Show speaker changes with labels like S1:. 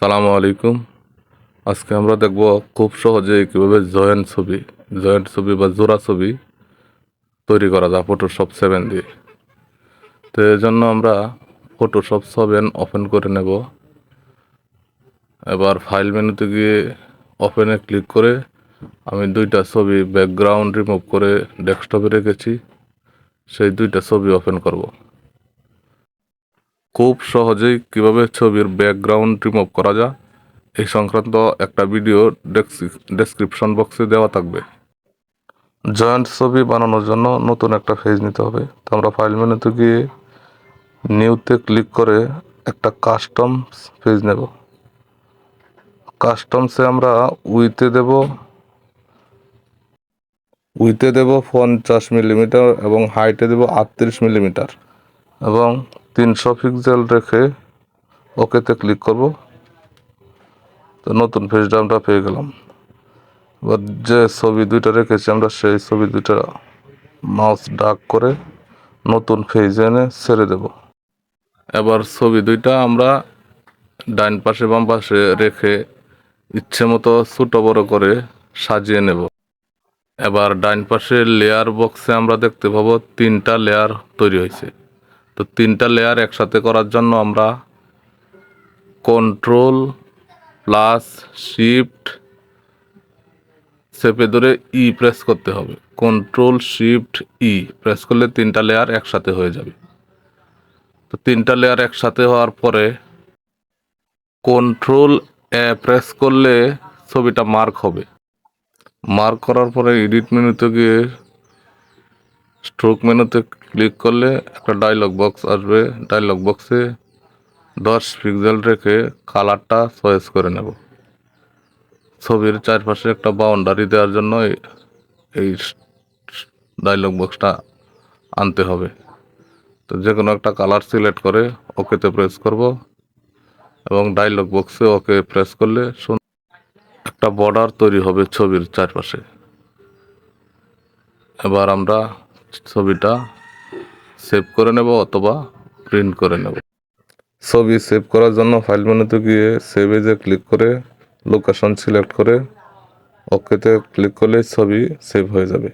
S1: সালামু আলাইকুম। আজকে আমরা দেখব খুব সহজে কীভাবে জয়েন্ট ছবি জয়েন্ট ছবি বা জোড়া ছবি তৈরি করা যায় ফটোশপ সেভেন দিয়ে। তো এর জন্য আমরা ফটোশপ সেভেন ওপেন করে নেব। এবার ফাইল মেনুতে গিয়ে ওপেনে ক্লিক করে আমি দুইটা ছবি ব্যাকগ্রাউন্ড রিমুভ করে ডেস্কটপে রেখেছি। সেই দুইটা ছবি ওপেন করব। খুব সহজেই কীভাবে ছবির ব্যাকগ্রাউন্ড রিমুভ করা যায়, এই সংক্রান্ত একটা ভিডিও ডেসক্রিপশন বক্সে দেওয়া থাকবে। জয়েন্ট ছবি বানানোর জন্য নতুন একটা পেজ নিতে হবে। তো আমরা ফাইল মেনুতে গিয়ে নিউতে ক্লিক করে একটা কাস্টমস পেজ নেব। কাস্টমসে আমরা উইতে দেব। উইতে দেব পঞ্চাশ মিলিমিটার এবং হাইটে দেব আটত্রিশ মিলিমিটার এবং তিনশো পিক্সেল রেখে ওকেতে ক্লিক করব। তো নতুন পেজটা আমরা পেয়ে গেলাম। এবার যে ছবি দুইটা রেখেছি, আমরা সেই ছবি দুইটা মাউস ডাক করে নতুন পেজে এনে ছেড়ে দেব। এবার ছবি দুইটা আমরা ডাইন পাশে, বাম পাশে রেখে ইচ্ছে মতো ছোটো বড় করে সাজিয়ে নেব। এবার ডাইন পাশে লেয়ার বক্সে আমরা দেখতে পাবো তিনটা লেয়ার তৈরি হয়েছে। তো তিনটা লেয়ার একসাথে করার জন্য আমরা কন্ট্রোল প্লাস শিফট চেপে ধরে ই প্রেস করতে হবে। কন্ট্রোল শিফট ই প্রেস করলে তিনটা লেয়ার একসাথে হয়ে যাবে। তো তিনটা লেয়ার একসাথে হওয়ার পরে কন্ট্রোল এ প্রেস করলে ছবিটা মার্ক হবে। মার্ক করার পরে এডিট মেনুতে গিয়ে স্ট্রোক মেনুতে ক্লিক করলে একটা ডায়লগ বক্স আসবে। ডায়লগ বক্সে দশ পিক্সেল রেখে কালারটা চয়েস করে নেব। ছবির চারপাশে একটা বাউন্ডারি দেওয়ার জন্য এই- ডায়লগ বক্সটা আনতে হবে। তো যে কোনো একটা কালার সিলেক্ট করে ওকেতে প্রেস করব এবং ডায়লগ বক্সে ওকে প্রেস করলে একটা বর্ডার তৈরি হবে ছবির চারপাশে। এবার আমরা ছবিটা সেভ করে নেব অথবা প্রিন্ট করে নেব। ছবি সেভ করার জন্য ফাইল মেনুতে গিয়ে সেভ এজে ক্লিক করে লোকেশন সিলেক্ট করে ওকেতে ক্লিক করলে ছবি সেভ হয়ে যাবে।